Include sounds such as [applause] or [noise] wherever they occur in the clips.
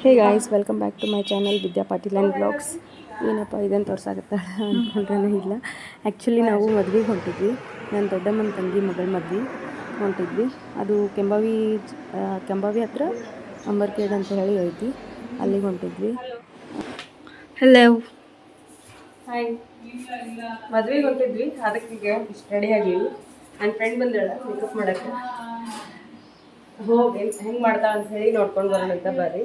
Hey guys welcome back to my channel Vidya Patil and vlogs ಏನಪ್ಪ ಇದನ್ನು ತೋರ್ಸಾಕತ್ತಾಳ ಅಂದ್ಕೊಂಡ್ರೇ ಇಲ್ಲ. Actually ನಾವು ಮದ್ವೆಗೆ ಹೊಂಟಿದ್ವಿ. ನನ್ನ ದೊಡ್ಡಮ್ಮನ ತಂಗಿ ಮಗಳ ಮದ್ವೆ ಹೊಂಟಿದ್ವಿ. ಅದು ಕೆಂಬಾವಿ ಕೆಂಬಾವಿ ಹತ್ರ ಅಂಬರ್ಕೇಡ್ ಅಂತ ಹೇಳಿ ಐತಿ. ಅಲ್ಲಿಗೆ ಹೊಂಟಿದ್ವಿ. ಹಲೋ ಹಾಯ್ ಮದ್ವೆಗೆ ಹೊಂಟಿದ್ವಿ. ಅದಕ್ಕೆ ಈಗ ಇಷ್ಟು ರೆಡಿ ಆಗಿವಿ. ನನ್ನ ಫ್ರೆಂಡ್ ಬಂದಳ ಮೇಕಪ್ ಮಾಡೋಕ್ಕೆ. ಹೋಗಿ ಹೆಂಗೆ ಮಾಡ್ತಾ ಅಂತ ಹೇಳಿ ನೋಡ್ಕೊಂಡು ಬರೋಣ ಅಂತ ಬರ್ರಿ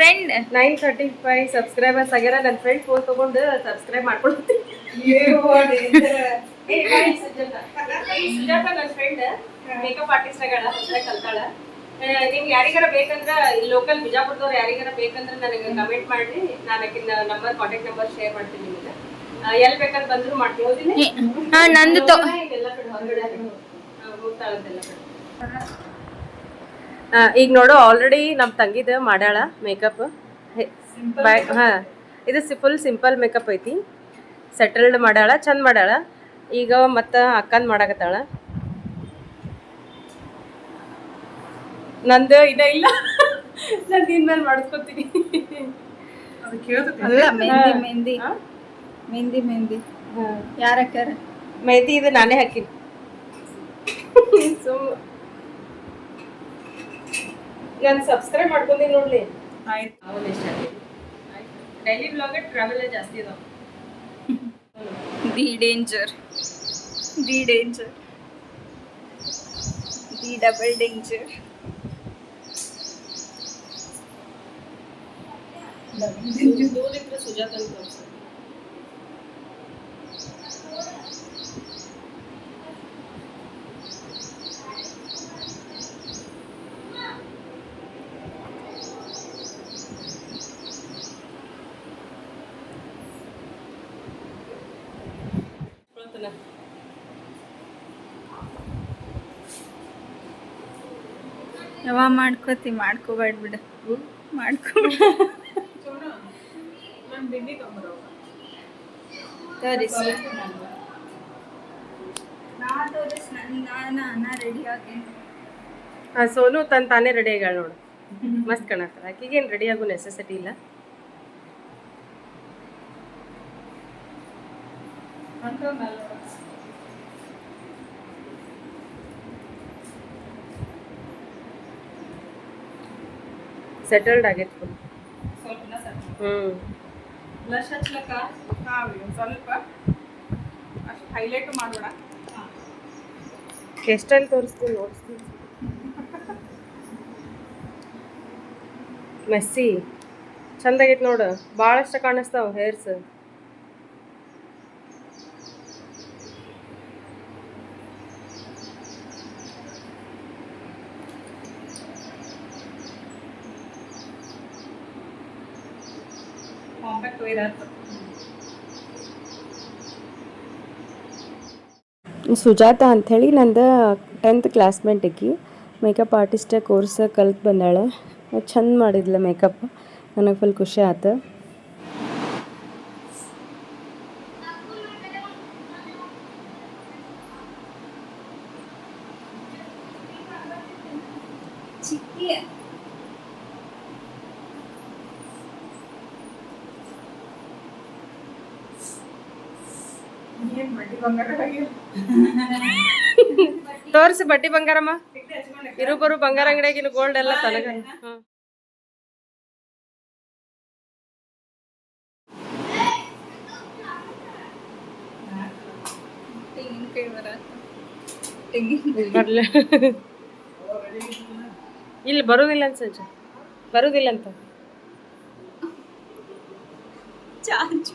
friend nine thirty five subscribers ಆಗ್ಯಾರ ನನ್ನ ಫ್ರೆಂಡ್ ಫೋನ್ ತಗೊಂಡು ಸಬ್ಸ್ಕ್ರೈಬ್ ಮಾಡ್ಕೊಳ್ತೀನಿ. ಸುಜಾತ. ನನ್ನ ಫ್ರೆಂಡ್ ಮೇಕಪ್ ಆರ್ಟಿಸ್ಟ್ ಆಗ್ಯಾಳ ಕಲ್ತಾಳ. ನಿಮ್ಗೆ ಯಾರಿಗಾರ ಬೇಕಂದ್ರ ಲೋಕಲ್ ಬಿಜಾಪುರದವ್ರು ಯಾರಿಗಾರ ಬೇಕಂದ್ರೆ ನನಗೆ ಕಮೆಂಟ್ ಮಾಡಿ ನಾನು ಆಕಿನ ನಂಬರ್ ಕಾಂಟ್ಯಾಕ್ಟ್ ನಂಬರ್ ಶೇರ್ ಮಾಡ್ತೀನಿ ನಿಮಗೆ. ಎಲ್ಲಿ ಬೇಕಂತ ಬಂದ್ರು ಮಾಡ್ತೀನಿ. ಹೌದಿಲ್ಲ ಹಾ ನಂದು ಎಲ್ಲ ಕಡೆ ಹೊರಗಡೆ ಹೋಗ್ತಾಳಂತೆಲ್ಲ ಕಡೆ. ಈಗ ನೋಡು ಆಲ್ರೆಡಿ ನಮ್ಮ ತಂಗಿದ ಮಾಡ್ಯಾಳ ಮೇಕಪ್ ಹಾಂ ಇದು ಫುಲ್ ಸಿಂಪಲ್ ಮೇಕಪ್ ಐತಿ. ಸೆಟಲ್ಡ್ ಮಾಡ್ಯಾಳ ಚಂದ ಮಾಡ್ಯಾಳ ಈಗ ಮತ್ತೆ ಅಕ್ಕನ ಮಾಡಾಕತ್ತಾಳ. ನಂದು ಇದ ಇಲ್ಲ. [laughs] ನಾನು ದಿನ ಮೇಲೆ ಮಾಡಿಸ್ಕೊತೀನಿ ಅಲ್ಲ ಮೆಹಂದಿ ಮೆಹಂದಿ. ಮೆಹಂದಿ ಮೆಹಂದಿ. ಯಾರ ಹಾಕ್ಯಾರ? ಮೆಹಂದಿ ಇದು ನಾನೇ ಹಾಕಿನಿ. [laughs] ಸುಮ್ ನಾನು ಸಬ್ಸ್ಕ್ರೈಬ್ ಮಾಡ್ಕೊಂತೀನಿ ನೋಡ್ಲಿ. ಅವನ್ ಎಷ್ಟು ಡೈಲಿ ಬ್ಲಾಗ್ ಟ್ರಾವೆಲ್ ಜಾಸ್ತಿ ಇದಾವ the danger the danger the double danger ದೂರಿದ್ರೆ Sujata ಅಂತ ತೋರ್ಸು. ಕೊಡ್ತೇನೆ. ಯಾವ ಮಾಡ್ಕೋತಿ? ಮಾಡ್ಕೋಬೇಡ ಬಿಡ. ಮಾಡ್ಕೋಬೇಡ ಮಾಡ್ಕೋ. ತೋರಿಸ್ ನಾ ತೋರಿಸ್ ನಾನು ನಾ ರೆಡಿ ಆಗೇನಿ ಆ ಸೋನು ತನ್ ತಾನೇ ರೆಡಿ ಆಗ್ಯಾಳ ನೋಡು. ಮಸ್ತ್ ಕಾಣತ್ತಾಳ ಆಕಿಗೇನು ರೆಡಿ ಆಗೋ ನೆಸೆಸಿಟಿ ಇಲ್ಲ. ಸೆಟಲ್ಡ್ ಆಗೈತೆ ಫುಲ್ ಹ್ಞೂ ಬ್ಲಷ್ ಹಚ್ಲಕ್ಕ ಹಾಂ ಸ್ವಲ್ಪ. ಅಷ್ಟು ಹೈಲೈಟ್ ಮಾಡೋಣ. ಎಷ್ಟಲ್ಲಿ ತೋರಿಸ್ತೀನಿ ನೋಡಿಸ್ತೀನಿ. ಮೆಸ್ಸಿ ಚಂದಾಗೈತೆ ನೋಡು. ಭಾಳಷ್ಟು ಕಾಣಿಸ್ತಾವ ಹೇರ್ಸ್. ಸುಜಾತ ಹೇಳಿ ನಂದು ಟೆಂತ್ ಕ್ಲಾಸ್ಮೇಟ್ ಆಕಿ. ಮೇಕಪ್ ಆರ್ಟಿಸ್ಟ್ ಕೋರ್ಸ್ ಕಲ್ತು ಬಂದಾಳೆ. ಚಂದ ಮಾಡಿದ್ಲ ಮೇಕಪ್ ನನಗೆ ಫುಲ್ ಖುಷಿ ಆಯ್ತು ಚಿಕ್ಕಿ. [laughs] ತೋರಿಸಿ ಬಟ್ಟಿ ಬಂಗಾರಮ್ಮ. ಇರುಬರು ಬಂಗಾರ ಅಂಗಡಿಯಾಗಿನ ಗೋಲ್ಡ್ ಎಲ್ಲ ತನಗ ಬರ್ಲ. ಇಲ್ಲಿ ಬರುದಿಲ್ಲ ಅನ್ಸಜ್ಜ ಬರುದಿಲ್ಲ ಅಂತ. ಚಾರ್ಜ್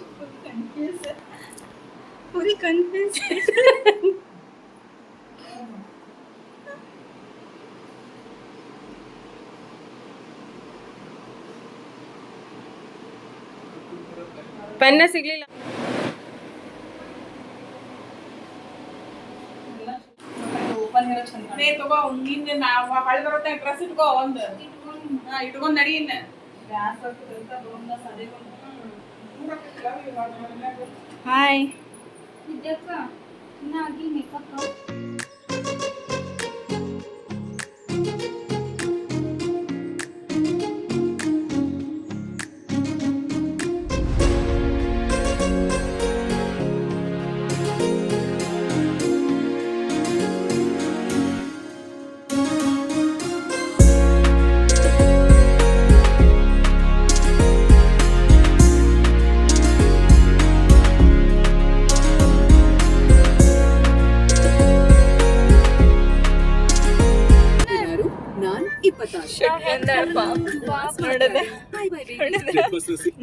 ಫುಲ್ ಕನ್ಫ್ಯೂಸ್ ಪೆನ್ನ ಸಿಗ್ಲಿಲ್ಲ. ಏ ತಗೋ ನಿನ್ನೆ ನಾವು ಹಳೆ ಬರುತ್ತೆ ಡ್ರೆಸ್ ಇಟ್ಕೋ ಒಂದು. ಹಾ ಇಟ್ಕೊಂಡ್ ನಡಿ ಇನ್ನ. ಹಾಯ್ ನಾನ್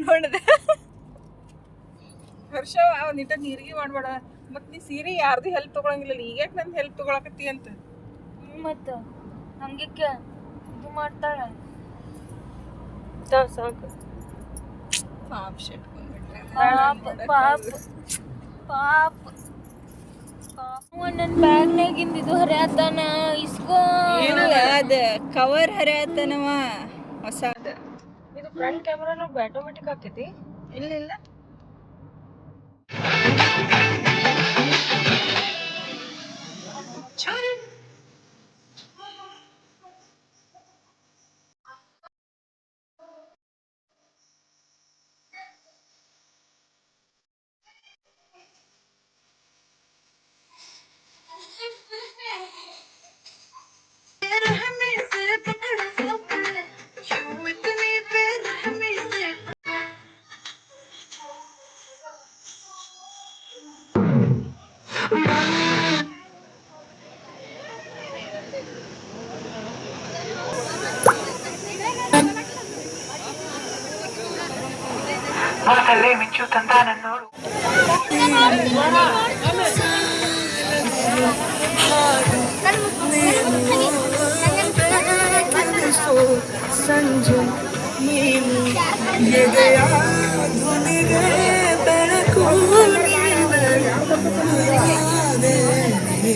ನೋಡದೆ ಹರ್ಷ ಒಂದಿಟ್ಟ ನೀರಿಗೆ ಮಾಡ್ಬೇಡ. ಮತ್ ನೀ ಸೀರೆ ಯಾರ್ದು ಹೆಲ್ಪ್ ತಗೊಳಂಗಿಲ್ಲ ಈಗ ನನ್ ಹೆಲ್ಪ್ ತಗೊಳಕತ್ತಿ ಅಂತ. ಮತ್ತ ಹಂಗಕ್ಕೆ ಇದು ಮಾಡ್ತಾಳೆ. ಸಾಕು. ಪಾಪ್ ಶೆಟ್ ಪಾಪ ಪಾಪ ಪಾಪ. ನನ್ನ ಬ್ಯಾಗ್ನಾಗಿಂದ ಇದು ಹರಿಯಾತನ ಇಸ್ಕೋ. ಅದ? ಕವರ್ ಹರಿಯತ್ತನವ ಹೊಸದ ಇದು ಫ್ರಂಟ್ ಕ್ಯಾಮ್ರಾನು ಆಟೋಮೆಟಿಕ್ ಆಕೈತಿ ಇಲ್ಲ ಇಲ್ಲ. ಮನದಲ್ಲೇ ಮಿಂಚು ತಂದಾನನ್ನೋಡು ಸಂಜೆ ನೀನು ಎದೆಯ ஞாபகப்படுத்தாதே நீ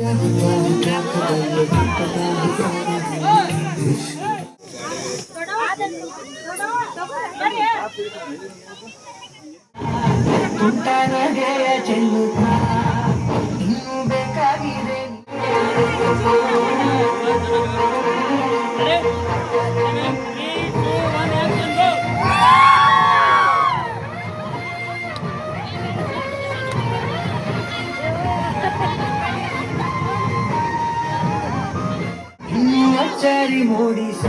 Yeah. ಅಚ್ಚರಿ ಮೂಡಿಸಿ.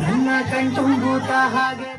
ನನ್ನ ಕಣ್ತುಂಬುತ್ತ ಹಾಗೆ.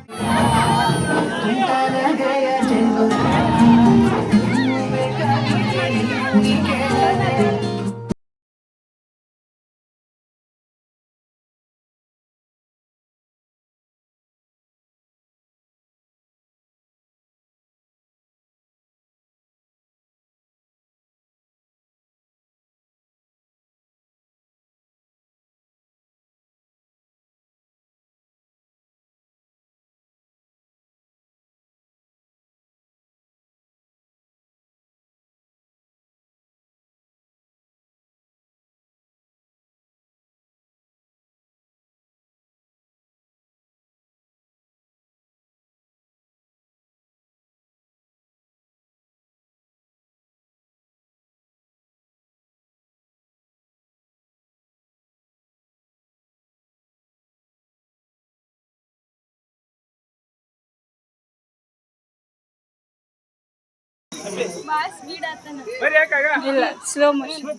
ಇಲ್ಲ ಸ್ಲೋ ಮೋಷನ್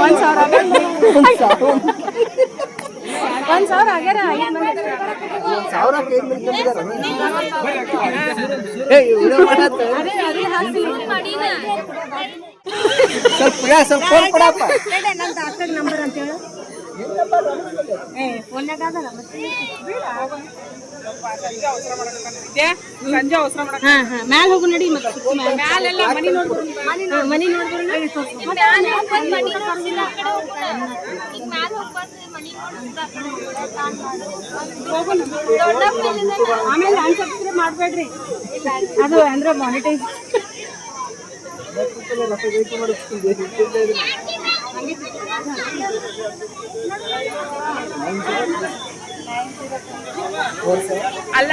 ಒಂದ್ ಸಾವಿರ ಒಂದ್ ಸಾವಿರ ಆಗ್ಯಾರ ಸಂಜೆ ಅವಸರ ಮಾಡಕ್ ಮ್ಯಾಲ ಹೋಗು ನಡಿ ಮತ್ತೆ ಮ್ಯಾಲೆಲ್ಲ ಮನಿ ನೋಡ್ಬಿಡು. ಮನಿ ನೋಡ್ಬರು ಆಮೇಲೆ ಅನ್ಸಬ್ಸ್ಕ್ರೈಬ್ ಮಾಡ್ಬೇಡ್ರಿ. ಅದು ಅಂದ್ರೆ ಮಾನಿಟೈಸ್ ಅಲ್ಲ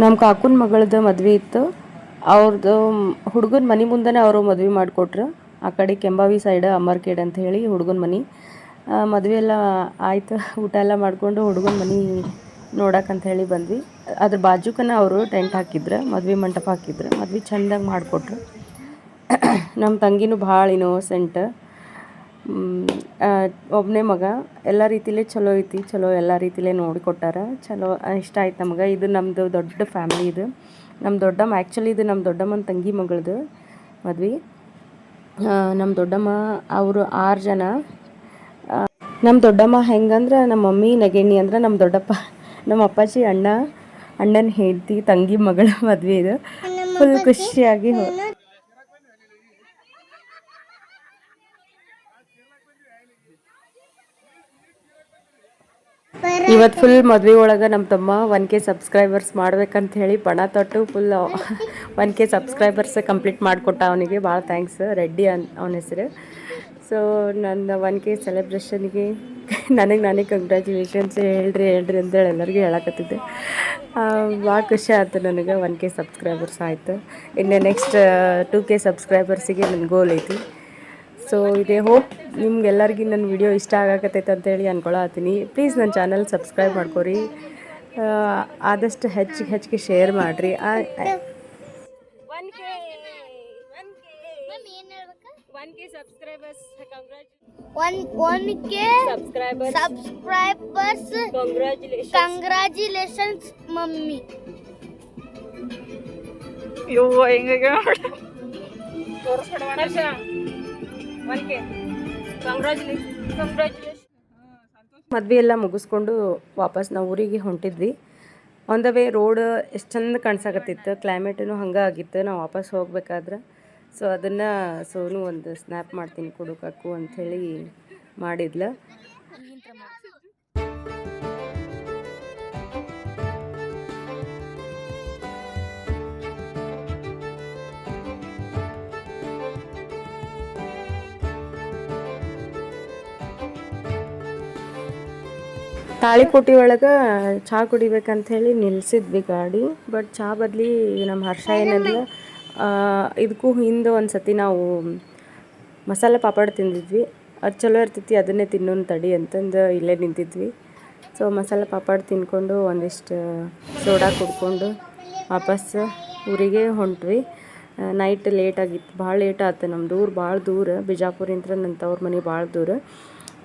ನಮ್ಮ ಕಾಕುನ ಮಗಳದ್ದು ಮದ್ವೆ ಇತ್ತು. ಅವ್ರದ್ದು ಹುಡುಗನ ಮನೆ ಮುಂದೆನೇ ಅವರು ಮದ್ವೆ ಮಾಡಿಕೊಟ್ರು. ಆ ಕಡೆ ಕೆಂಬಾವಿ ಸೈಡ್ ಅಮರ್ಕೇಡ್ ಅಂತ ಹೇಳಿ ಹುಡುಗನ ಮನೆ. ಮದುವೆ ಎಲ್ಲ ಆಯಿತು. ಊಟ ಎಲ್ಲ ಮಾಡಿಕೊಂಡು ಹುಡುಗನ ಮನೆ ನೋಡಕ್ಕಂತ ಹೇಳಿ ಬಂದ್ವಿ. ಅದ್ರ ಬಾಜುಕನ ಅವರು ಟೆಂಟ್ ಹಾಕಿದ್ರು, ಮದ್ವೆ ಮಂಟಪ ಹಾಕಿದ್ರು, ಮದ್ವೆ ಚಂದಾಗಿ ಮಾಡಿಕೊಟ್ರು. ನಮ್ಮ ತಂಗಿನೂ ಭಾಳ ಇನ್ನೋಸೆಂಟ್ ಒಬ್ಬನೇ ಮಗ, ಎಲ್ಲ ರೀತಿಲೇ ಚಲೋ ಐತಿ, ಚಲೋ ಎಲ್ಲ ರೀತಿಲೇ ನೋಡಿಕೊಟ್ಟಾರ. ಚಲೋ ಇಷ್ಟ ಆಯ್ತು ನಮಗೆ. ಇದು ನಮ್ಮದು ದೊಡ್ಡ ಫ್ಯಾಮ್ಲಿ ಇದು. ನಮ್ಮ ದೊಡ್ಡಮ್ಮ ಆ್ಯಕ್ಚುಲಿ ಇದು ನಮ್ಮ ದೊಡ್ಡಮ್ಮನ ತಂಗಿ ಮಗಳದು ಮದ್ವೆ. ನಮ್ಮ ದೊಡ್ಡಮ್ಮ, ಅವರು ಆರು ಜನ. ನಮ್ಮ ದೊಡ್ಡಮ್ಮ ಹೆಂಗಂದ್ರೆ ನಮ್ಮ ಮಮ್ಮಿ ನಗೆಣ್ಣಿ ಅಂದ್ರೆ ನಮ್ಮ ದೊಡ್ಡಪ್ಪ. ನಮ್ಮ ಅಪ್ಪಾಜಿ ಅಣ್ಣ ಅಣ್ಣನ ಹೆಂಡತಿ ತಂಗಿ ಮಗಳ ಮದುವೆ ಇದು. ಫುಲ್ ಖುಷಿಯಾಗಿ ಇವತ್ತು ಫುಲ್ ಮದ್ವೆ ಒಳಗೆ ನಮ್ಮ ತಮ್ಮ ಒನ್ ಕೆ ಸಬ್ಸ್ಕ್ರೈಬರ್ಸ್ ಮಾಡ್ಬೇಕಂತ ಹೇಳಿ ಪಣ ತೊಟ್ಟು full one K subscribers complete ಮಾಡಿಕೊಟ್ಟ ಅವನಿಗೆ. ಭಾಳ ಥ್ಯಾಂಕ್ಸ್ ರೆಡ್ಡಿ ಅನ್ ಅವನ ಹೆಸರು. ಸೊ ನನ್ನ ಒನ್ ಕೆ ಸೆಲೆಬ್ರೇಷನ್ಗೆ ನನಗೆ ನಾನೇ ಕಂಗ್ರ್ಯಾಚುಲೇಷನ್ಸ್ ಹೇಳ್ರಿ ಹೇಳ್ರಿ ಅಂತೇಳಿ ಎಲ್ಲರಿಗೂ ಹೇಳಕತ್ತಿದ್ದೆ. ಭಾಳ ಖುಷಿ ಆಯ್ತು ನನಗೆ ಒನ್ ಕೆ ಸಬ್ಸ್ಕ್ರೈಬರ್ಸ್ ಆಯಿತು. ಇನ್ನು ನೆಕ್ಸ್ಟ್ ಟು ಕೆ ಸಬ್ಸ್ಕ್ರೈಬರ್ಸಿಗೆ ನನ್ನ ಗೋಲ್ ಐತಿ. ಸೊ ಇದೇ ಹೋಪ್ ನಿಮ್ಗೆಲ್ಲರಿಗೂ ನನ್ನ ವಿಡಿಯೋ ಇಷ್ಟ ಆಗಕತ್ತೈತೆ ಅಂತೇಳಿ ಅನ್ಕೊಳತ್ತೀನಿ ಪ್ಲೀಸ್ ನನ್ನ ಚಾನಲ್ ಸಬ್ಸ್ಕ್ರೈಬ್ ಮಾಡ್ಕೊರಿ. ಆದಷ್ಟು ಹೆಚ್ಚಿಗೆ ಹೆಚ್ಚಿಗೆ ಶೇರ್ ಮಾಡಿರಿ. ಸಬ್ಸ್ಕ್ರೈಬರ್ಸ್ ಕಂಗ್ರಾಚುಲೇಷನ್ಸ್ ಮಮ್ಮಿ ಹೆಂಗ ಮದ್ವೆ ಎಲ್ಲ ಮುಗಿಸ್ಕೊಂಡು ವಾಪಸ್ ನಾವು ಊರಿಗೆ ಹೊಂಟಿದ್ವಿ. ಆನ್ ದ ವೇ ರೋಡ್ ಎಷ್ಟು ಚಂದ ಕಾಣಿಸಾಕತ್ತಿತ್ತು ಕ್ಲೈಮೇಟೂ ಹಂಗೆ ಆಗಿತ್ತು ನಾವು ವಾಪಸ್ ಹೋಗ್ಬೇಕಾದ್ರೆ. ಸೊ ಅದನ್ನು ಸೋನು ಒಂದು ಸ್ನ್ಯಾಪ್ ಮಾಡ್ತೀನಿ ಕೊಡೋಕಾಕು ಅಂಥೇಳಿ ಮಾಡಿದ್ಲ. ತಾಳಿಕೋಟಿ ಒಳಗೆ ಚಹಾ ಕುಡಿಬೇಕಂತ ಹೇಳಿ ನಿಲ್ಸಿದ್ವಿ ಗಾಡಿ ಬಟ್ ಚಹಾ ಬದ್ಲಿ ನಮ್ಮ ಹರ್ಷ ಏನಂದ್ರೆ ಇದಕ್ಕೂ ಹಿಂದೆ ಒಂದು ಸತಿ ನಾವು ಮಸಾಲೆ ಪಾಪಡ್ ತಿಂದಿದ್ವಿ. ಅದು ಚಲೋ ಇರ್ತೈತಿ ಅದನ್ನೇ ತಿನ್ನೋನ್ ತಡಿ ಅಂತಂದು ಇಲ್ಲೇ ನಿಂತಿದ್ವಿ. ಸೊ ಮಸಾಲೆ ಪಾಪಡ್ ತಿನ್ಕೊಂಡು ಒಂದಿಷ್ಟು ಸೋಡಾ ಕುಡ್ಕೊಂಡು ವಾಪಸ್ ಊರಿಗೆ ಹೊಂಟ್ವಿ. ನೈಟ್ ಲೇಟ್ ಆಗಿತ್ತು, ಭಾಳ ಲೇಟ್ ಆಯ್ತು ನಮ್ದು ಊರು ಭಾಳ ದೂರ ಬಿಜಾಪುರಿಂದ ನನ್ನ ತವ್ರ ಮನೆ ಭಾಳ ದೂರ.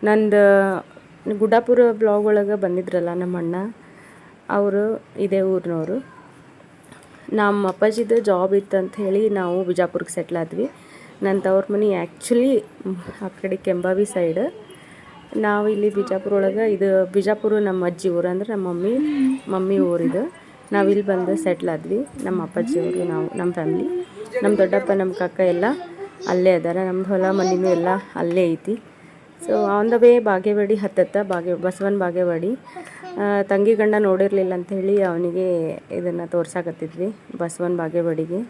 ನಂದು ಗುಡ್ಡಾಪುರ ಬ್ಲಾಗ್ ಒಳಗೆ ಬಂದಿದ್ರಲ್ಲ ನಮ್ಮ ಅಣ್ಣ ಅವರು ಇದೇ ಊರಿನವರು. ನಮ್ಮ ಅಪ್ಪಾಜಿದು ಜಾಬ್ ಇತ್ತು ಅಂತ ಹೇಳಿ ನಾವು ಬಿಜಾಪುರಕ್ಕೆ ಸೆಟ್ಲ್ ಆದ್ವಿ. ನನ್ನ ತವ್ರ ಮನೆ ಆ್ಯಕ್ಚುಲಿ ಆ ಕಡೆ ಕೆಂಬಾವಿ ಸೈಡ್ ನಾವು ಇಲ್ಲಿ ಬಿಜಾಪುರ ಒಳಗೆ ಇದು ಬಿಜಾಪುರ ನಮ್ಮ ಅಜ್ಜಿ ಊರು ಅಂದ್ರೆ ನಮ್ಮ ಮಮ್ಮಿ ಮಮ್ಮಿ ಊರಿದು. ನಾವು ಇಲ್ಲಿ ಬಂದು ಸೆಟ್ಲ್ ಆದ್ವಿ. ನಮ್ಮ ಅಪ್ಪಾಜಿ ಅವರು ನಾವು ನಮ್ಮ ಫ್ಯಾಮ್ಲಿ ನಮ್ಮ ದೊಡ್ಡಪ್ಪ ನಮ್ಮ ಕಾಕ ಎಲ್ಲ ಅಲ್ಲೇ ಅದಾರ. ನಮ್ಮದು ಹೊಲ ಮನೆನೂ ಎಲ್ಲ ಅಲ್ಲೇ ಐತಿ. So on the way Bagewadi ಹತ್ತತ್ತ ಬಾಗೆ Basavana Bagewadi ತಂಗಿ ಗಂಡ ನೋಡಿರಲಿಲ್ಲ ಹೇಳಿ ಅವನಿಗೆ ಇದನ್ನು ತೋರ್ಸಾಕತ್ತಿದ್ವಿ ಬಸವನ ಬಾಗೇವಾಡಿಗೆ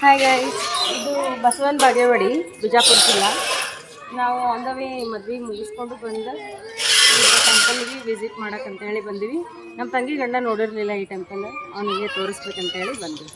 ಹಾಯ್ ಗೈಸ್ ಬಸವನ್ ಬಾಗೇವಾಡಿ, ಬಿಜಾಪುರ ಜಿಲ್ಲಾ. ನಾವು ಆನ್ ದ ಮದ್ವೆ ಮುಗಿಸ್ಕೊಂಡು ಬಂದು ಟೆಂಪಲ್ಗೆ ವಿಸಿಟ್ ಮಾಡಕ್ಕಂತ ಹೇಳಿ ಬಂದ್ವಿ. ನಮ್ಮ ತಂಗಿ ಗಂಡ ನೋಡಿರಲಿಲ್ಲ ಈ ಟೆಂಪಲ್ ಅವನಿಗೆ ತೋರಿಸ್ಬೇಕಂತ ಹೇಳಿ ಬಂದ್ವಿ.